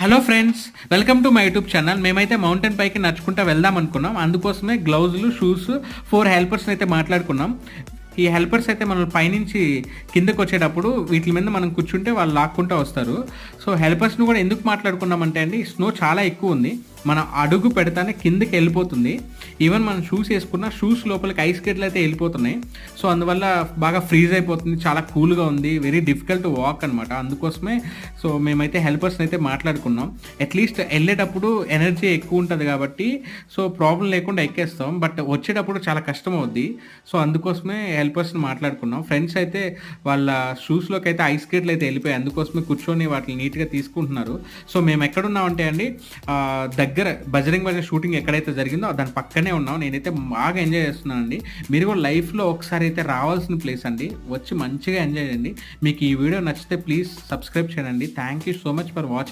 Hello friends welcome to my YouTube channel. మేమైతే mountain పైకి నడుచుకుంటా వెళ్దాం అనుకున్నాం. అందుకోసమే గ్లౌజులు షూస్ ఫోర్ హెల్పర్స్ని అయితే మాట్లాడుకున్నాం. ఈ హెల్పర్స్ అయితే మనం పైనుంచి కిందకు వచ్చేటప్పుడు వీటి మీద మనం కూర్చుంటే వాళ్ళు లాక్కుంటూ వస్తారు. సో హెల్పర్స్ని కూడా ఎందుకు మాట్లాడుకున్నామంటే అండి స్నో చాలా ఎక్కువ ఉంది. మనం అడుగు పెడతానే కిందకి వెళ్ళిపోతుంది. ఈవెన్ మనం షూస్ వేసుకున్న షూస్ లోపలికి ఐస్ గేట్లు అయితే వెళ్ళిపోతున్నాయి. సో అందువల్ల బాగా ఫ్రీజ్ అయిపోతుంది. చాలా కూల్గా ఉంది. వెరీ డిఫికల్ట్ వాక్ అనమాట అందుకోసమే సో మేమైతే హెల్పర్స్ని అయితే మాట్లాడుకున్నాం. అట్లీస్ట్ వెళ్ళేటప్పుడు ఎనర్జీ ఎక్కువ ఉంటుంది కాబట్టి సో ప్రాబ్లం లేకుండా ఎక్కేస్తాం. బట్ వచ్చేటప్పుడు చాలా కష్టం అవుద్ది. సో అందుకోసమే హెల్పర్స్ని మాట్లాడుకున్నాం. ఫ్రెండ్స్ అయితే వాళ్ళ షూస్లోకి అయితే ఐస్ గేట్లు అయితే వెళ్ళిపోయాయి. అందుకోసమే కూర్చొని వాటిని నీట్గా తీసుకుంటున్నారు. సో మేము ఎక్కడున్నామంటే అండి దగ్గర బజరింగ్ బజర్ షూటింగ్ ఎక్కడైతే జరిగిందో దాని పక్కనే ఉన్నాం. నేనైతే బాగా ఎంజాయ్ చేస్తున్నాను అండి మీరు కూడా లైఫ్లో ఒకసారి అయితే రావాల్సిన ప్లేస్ అండి. వచ్చి మంచిగా ఎంజాయ్ చేయండి. మీకు ఈ వీడియో నచ్చితే ప్లీజ్ సబ్స్క్రైబ్ చేయండి. Thank you so much for watching.